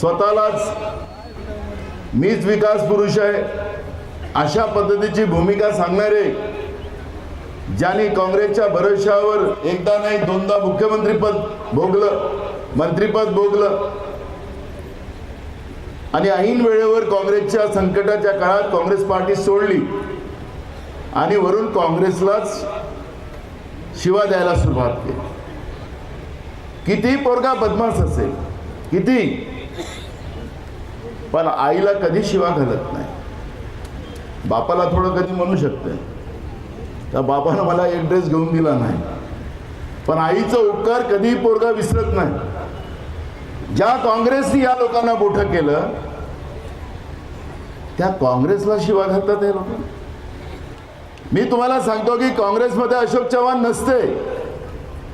स्वतःलाच मीच विकास पुरुष आहे. अशा पद्धतीची भूमिका सांगणारे ज्यांनी काँग्रेसच्या भरोशावर एकदा नाही दोनदा मुख्यमंत्रीपद भोगलं मंत्रीपद भोगलं आणि ऐन वेळेवर काँग्रेसच्या संकटाच्या काळात काँग्रेस पार्टी सोडली आणि वरून काँग्रेसलाच शिवा द्यायला सुरुवात केली. किती पोरगा बदमाश असेल किती पण आईला कधी शिवा घालत नाही. बापाला थोडं कधी म्हणू शकते. त्या बापानं मला एक ड्रेस घेऊन दिला नाही. पण आईचा उपकार कधीही पोरगा विसरत नाही. ज्या काँग्रेसने या लोकांना मोठं केलं त्या काँग्रेसला शिवा घालतात हे लोक. मी तुम्हाला सांगतो की काँग्रेसमध्ये अशोक चव्हाण नसते.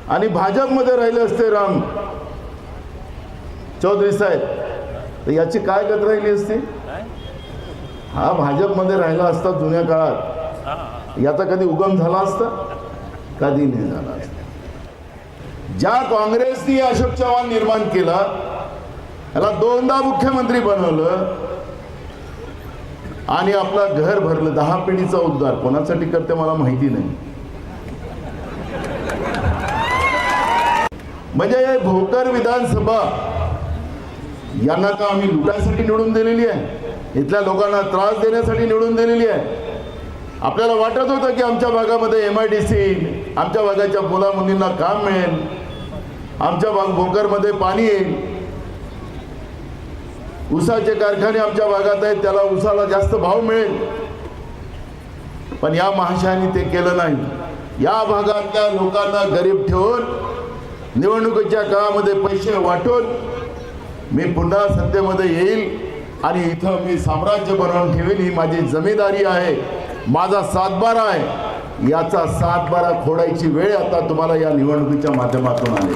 आणि भाजपमध्ये राहिले असते राम. चौधरी साहेब तर याची काय गत राहिली असती? हा भाजपमध्ये राहिला असता जुन्या काळात. याचा कधी उगम झाला असता? कधी नाही झाला असता. ज्या काँग्रेसने अशोक चव्हाण निर्माण केला याला दोनदा मुख्यमंत्री बनवलं आणि आपला घर भरलं. दहा पिढीचा उद्धार. कोणासाठी करते मला माहिती नाही. म्हणजे भोकर विधानसभा यांना का आम्ही लुटायसाठी निवडून दिलेली आहे. इथल्या लोकांना त्रास देण्यासाठी निवडून दिलेली आहे. आपल्याला वाटत होतं की आमच्या भागामध्ये एम आय डी सी आमच्या भागाच्या मुला मुलींना काम मिळेल. आमच्या भाग भोकरमध्ये पाणी येईल. उसाचे कारखाने आमच्या भागात आहेत त्याला उसाला जास्त भाव मिळेल. पण या महाशयाने ते केलं नाही. या भागातल्या लोकांना गरीब ठेवून निवडणुकीच्या काळामध्ये पैसे वाटून मी पुन्हा सत्तेमध्ये येईल आणि इथं मी साम्राज्य बनवून ठेवीन ही माझी जमीदारी आहे माझा सातबारा आहे. याचा सातबारा खोडायची वेळ आता तुम्हाला या निवडणुकीच्या माध्यमातून आली.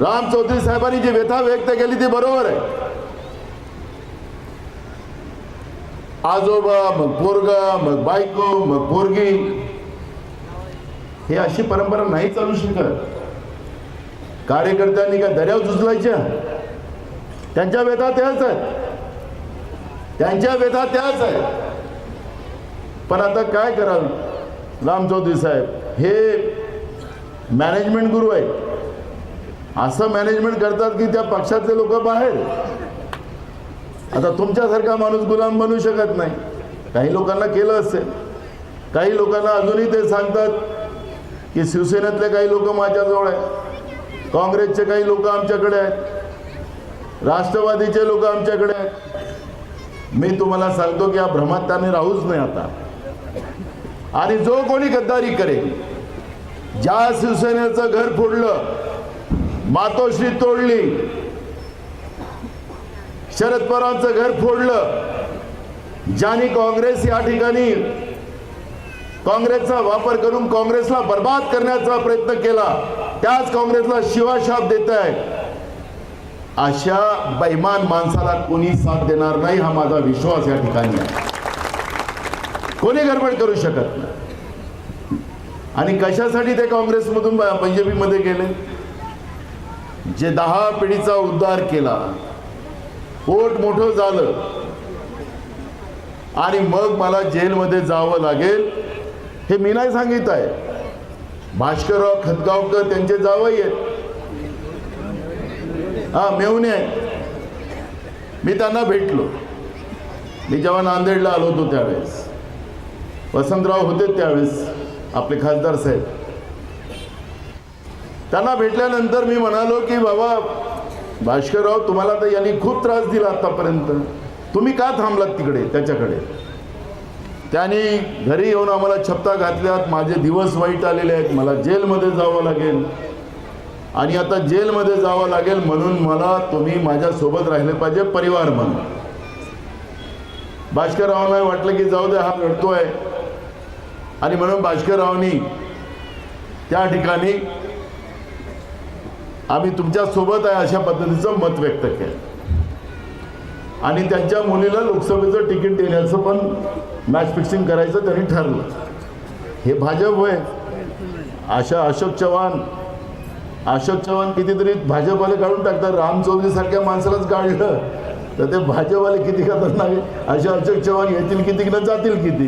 राम चौधरी साहेबांनी जी व्यथा व्यक्त केली ती बरोबर आहे. आजोबा मग पोरगा मग बायको मग पोरगी हे अशी परंपरा नाही चालू शकत. कार्यकर्त्यांनी काय दर्याव झुजलायच्या? त्यांच्या व्यथा त्याच आहेत. त्यांच्या व्यथा त्याच आहेत. पण आता काय करावं? राम चौधरी साहेब हे मॅनेजमेंट गुरु आहेत. असं मॅनेजमेंट करतात की त्या पक्षातले लोक बाहेर. आता तुमच्यासारखा माणूस गुलाम बनू शकत नाही. काही लोकांना केलं असेल. काही लोकांना अजूनही ते सांगतात की शिवसेनेतले काही लोक माझ्याजवळ आहे काँग्रेसचे काही लोक आमच्याकडे आहेत. राष्ट्रवादीचे लोक आमच्याकडे आहेत. मी तुम्हाला सांगतो की या भ्रमात त्याने राहूच नाही आता. आणि जो कोणी गद्दारी करेल ज्या शिवसेनेचं घर फोडलं मातोश्री तोडली शरद पवारांचं घर फोडलं ज्यांनी काँग्रेस या ठिकाणी काँग्रेसचा वापर करून काँग्रेसला बर्बाद करण्याचा प्रयत्न केला त्याच काँग्रेसला शिवाशाप देत आहे अशा बैमान माणसाला कोणी साथ देणार नाही हा माझा विश्वास या ठिकाणी आहे. कोणी गडबड करू शकत नाही. आणि कशासाठी ते काँग्रेसमधून बीजेपीमध्ये गेले? जे दहा पिढीचा उद्धार केला पोट मोठं झालं आणि मग मला जेलमध्ये जावं लागेल हे मी नाही सांगित आहे भास्करराव खतगावकर त्यांचे जावई आहेत. हा मेवणे आहेत. मी त्यांना भेटलो. मी जेव्हा नांदेडला आलो होतो त्यावेळेस. वसंतराव होते त्यावेळेस आपले खासदार साहेब. त्यांना भेटल्यानंतर मी म्हणालो की बाबा भास्करराव तुम्हाला तर यांनी खूप त्रास दिला आतापर्यंत. तुम्ही का थांबलात तिकडे त्याच्याकडे? त्याने घरी येऊन आम्हाला छप्ता घातल्यात. माझे दिवस वाईट आलेले आहेत. मला जेलमध्ये जावं लागेल. आणि आता जेलमध्ये जावं लागेल म्हणून मला तुम्ही माझ्यासोबत राहिले पाहिजे परिवार म्हणून. भास्कररावांना वाटलं की जाऊ दे हा लढतोय आणि म्हणून भास्कररावनी त्या ठिकाणी आम्ही तुमच्यासोबत आहे अशा पद्धतीचं मत व्यक्त केलं. आणि त्यांच्या मुलीला लोकसभेचं तिकीट देण्याचं पण मॅच फिक्सिंग करायचं त्यांनी ठरलं. हे भाजप होय. अशा अशोक चव्हाण अशोक चव्हाण कितीतरी भाजपवाले काढून टाकतात. राम चौधरी सारख्या माणसालाच काढलं तर ते भाजपवाले किती खतरनाक आहे असे अशोक चव्हाण येतील किती किंवा जातील किती?